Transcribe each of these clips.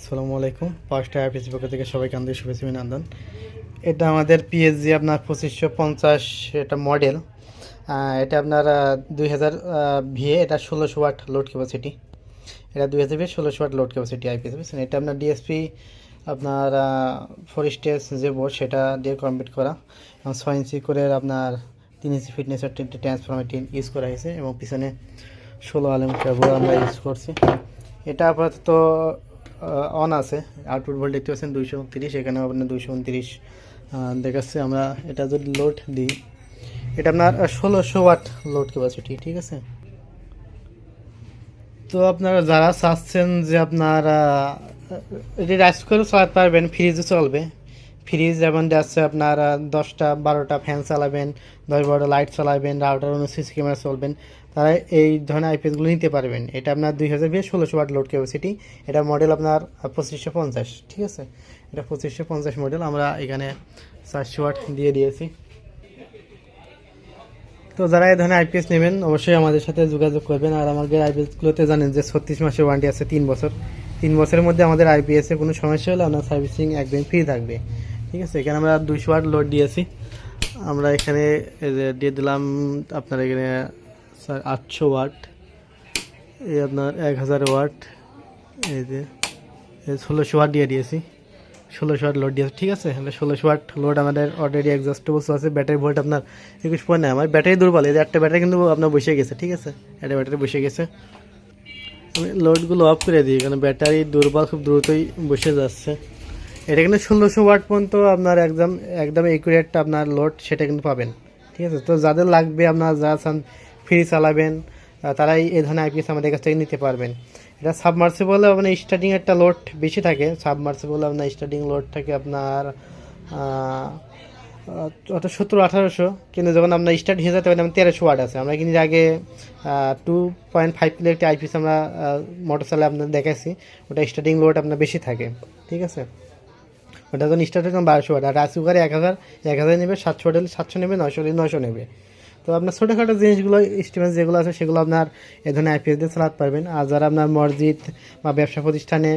আসসালামু আলাইকুম। First IPC পক্ষ থেকে সবাইকে আন্তরিক শুভেচ্ছা অভিনন্দন। এটা আমাদের পিএসজি আপনার পঁচিশশো পঞ্চাশ, এটা মডেল এটা আপনার দুই হাজার ভিএ এটা ষোলোশো ওয়াট লোড ক্যাপাসিটি এটা দুই হাজার ভিএ ষোলোশো ওয়াট লোড ক্যাপাসিটি আইপিএস বুঝছেন? এটা আপনার ডিএসপি আপনার ফোর স্টেজ যে বোর্ড সেটা দিয়ে কমপ্লিট করা। এবং ছয় ইঞ্চি করে আপনার তিন ইঞ্চি ফিটনেসের তিনটে ট্রান্সফরমেটি ইউজ করা হয়েছে। এবং পিছনে ষোলো আলম আমরা ইউজ করছি। এটা আপাতত অন আছে। আউটপুট ভোল্ট দেখতে পাচ্ছেন দুইশো উনত্রিশ, এখানে আপনার দুইশো উনত্রিশ দেখাচ্ছে আমরা এটা যদি লোড দিই, এটা আপনার ষোলোশো ওয়াট লোড ক্যাপাসিটি ঠিক আছে? তো আপনারা যারা চাচ্ছেন যে আপনারা এটি রাইস করে চালাতে পারবেন ফ্রিজও চলবে। ফ্রিজ যেমন যাচ্ছে আপনার দশটা, বারোটা ফ্যান চালাবেন, দশ বারোটা লাইট চালাবেন রাউটার অন্য সিসি ক্যামেরা চলবেন তারা এই ধরনের আইপিএসগুলো নিতে পারবেন। এটা আপনার দুই হাজার বিয়ে ষোলোশো ওয়াট লোড ক্যাপাসিটি এটা মডেল আপনার পঁচিশশো পঞ্চাশ, ঠিক আছে? এটা পঁচিশশো পঞ্চাশ মডেল আমরা এখানে চারশো ওয়াট দিয়ে দিয়েছি। তো যারা এই ধরনের আইপিএস নেবেন, অবশ্যই আমাদের সাথে যোগাযোগ করবেন। আর আমাদের আইপিএসগুলোতে জানেন যে ছত্রিশ মাসের ওয়ারেন্টি আছে তিন বছর। তিন বছরের মধ্যে আমাদের আইপিএসে কোনো সমস্যা হলে আপনার সার্ভিসিং একদম ফ্রি থাকবে। ঠিক আছে, এখানে আমরা দুইশো ওয়াট লোড দিয়েছি। আমরা এখানে দিয়ে দিলাম আপনার এখানে আটশো ওয়াট। এই আপনার এক হাজার ওয়াট। এই যে ষোলোশো ওয়াট দিয়ে দিয়েছি। ষোলোশো ওয়াট লোড দিয়েছে, ঠিক আছে? তাহলে ষোলোশো ওয়াট লোড আমাদের অলরেডি এক্সস্টেবল আছে। ব্যাটারি ভোল্ট আপনার একুশ পয়েন্ট আমার ব্যাটারি দুর্বল। এই যে একটা ব্যাটারি কিন্তু আপনার বসে গেছে, ঠিক আছে? একটা ব্যাটারি বসে গেছে। আমি লোডগুলো অফ করে দিই, কারণ ব্যাটারি দুর্বল, খুব দ্রুতই বসে যাচ্ছে। এটা কিন্তু ষোলোশো ওয়াট পর্যন্ত আপনার একদম একদম একুরেট আপনার লোড সেটা কিন্তু পাবেন। ঠিক আছে? তো যাদের লাগবে আপনার যা চান ফ্রি চালাবেন তারাই এই ধরনের আইপিএস আমাদের কাছ থেকে নিতে পারবেন। এটা সাবমার্সিবলে আপনার স্টার্টিং একটা লোড বেশি থাকে। সাবমার্সিবলে আপনার স্টার্টিং লোড থাকে আপনার অত সত্তর, আঠারোশো। কিন্তু যখন আপনার স্টার্ট হয়ে যায়, তখন আমার তেরোশো ওয়াট আছে। আমরা কিন্তু আগে টু পয়েন্ট ফাইভ কিলো একটি আইপিএস আমরা মোটর চালে আপনার দেখাচ্ছি ওটা স্টার্টিং লোড আপনার বেশি থাকে। ঠিক আছে? ওটা যখন স্টার্ট হচ্ছে বারোশো ওয়াট। আর রাইস কুকারে এক হাজার এক হাজার নেবে, সাতশো হলে সাতশো নেবে নশো হলে নয়শো নেবে। তো আপনার ছোটোখাটো জিনিসগুলো স্টিমেন্স যেগুলো আছে, সেগুলো আপনার এ ধরনের আইপিএস দিয়ে চালাতে পারবেন। আর যারা আপনার মসজিদ বা ব্যবসা প্রতিষ্ঠানে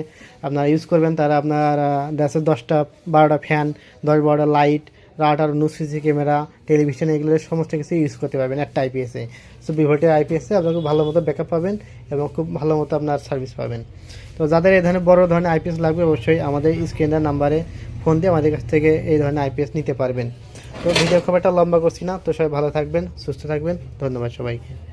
আপনারা ইউজ করবেন, তারা আপনার দেশের দশটা, বারোটা ফ্যান দশ বারোটা light router CC camera, television, এগুলো সমস্ত কিছু ইউজ করতে পারবেন, একটা আইপিএসে সো ভিভোটের আইপিএসে আপনাকে ভালো মতো ব্যাকআপ পাবেন এবং খুব ভালো মতো আপনার সার্ভিস পাবেন। তো, যাদের এই ধরনের বড় ধরনের আইপিএস লাগবে, অবশ্যই আমাদের স্ক্রিনের নাম্বারে ফোন দিয়ে আমাদের কাছ থেকে এই ধরনের আইপিএস নিতে পারবেন। তো ভিডিও খবরটা লম্বা করছি না। তো, সবাই ভালো থাকবেন, সুস্থ থাকবেন। ধন্যবাদ সবাইকে।